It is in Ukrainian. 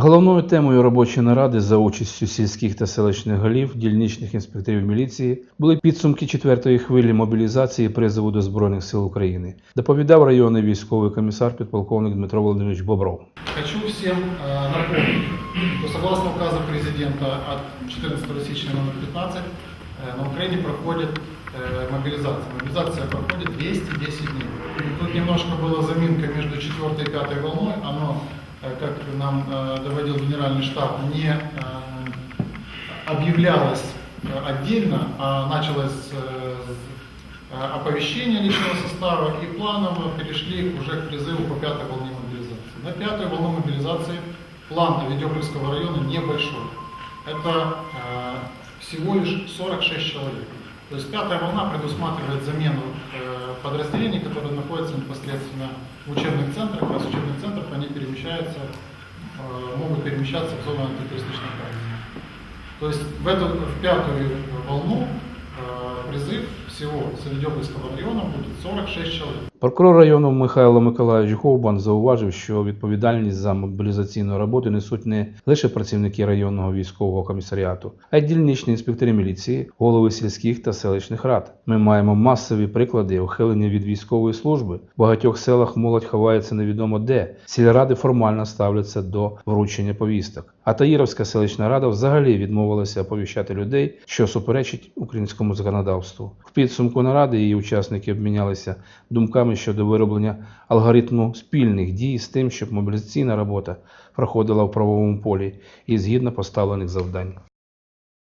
Головною темою робочої наради за участю сільських та селищних голів, дільничних інспекторів міліції були підсумки четвертої хвилі мобілізації і призову до Збройних сил України. Доповідав районний військовий комісар підполковник Дмитро Володимирович Бобров. Хочу всем э, напомнить, что согласно указу президента от 14 січня номер 15 э, на Украине проходит э, мобилизация. Мобилизация проходит 210 дней. Тут немножко была заминка между 4 и 5 волной. Оно, э, как нам э, доводил генеральный штаб, не э, объявлялось э, отдельно, а началось э, э, оповещение личного состава и планово перешли уже к призыву по пятой волне мобилизации. На пятую волну мобилизации план Авидеопольского района небольшой. Это э, всего лишь 46 человек. То есть пятая волна предусматривает замену э, подразделений, которые находятся непосредственно в учебных центрах, они перемещаются, э, могут перемещаться в зону антитеррористической операции. То есть в, эту, в пятую волну э, призыв всего Савидеопольского района будет 46 человек. Прокурор району Михайло Миколаївич Говбан зауважив, що відповідальність за мобілізаційну роботу несуть не лише працівники районного військового комісаріату, а й дільничні інспектори міліції, голови сільських та селищних рад. Ми маємо масові приклади ухилення від військової служби. В багатьох селах молодь ховається невідомо де. Сільради формально ставляться до вручення повісток. А Таїровська селищна рада взагалі відмовилася оповіщати людей, що суперечить українському законодавству. В підсумку наради її учасники обмінялися думками щодо вироблення алгоритму спільних дій з тим, щоб мобілізаційна робота проходила в правовому полі і згідно поставлених завдань.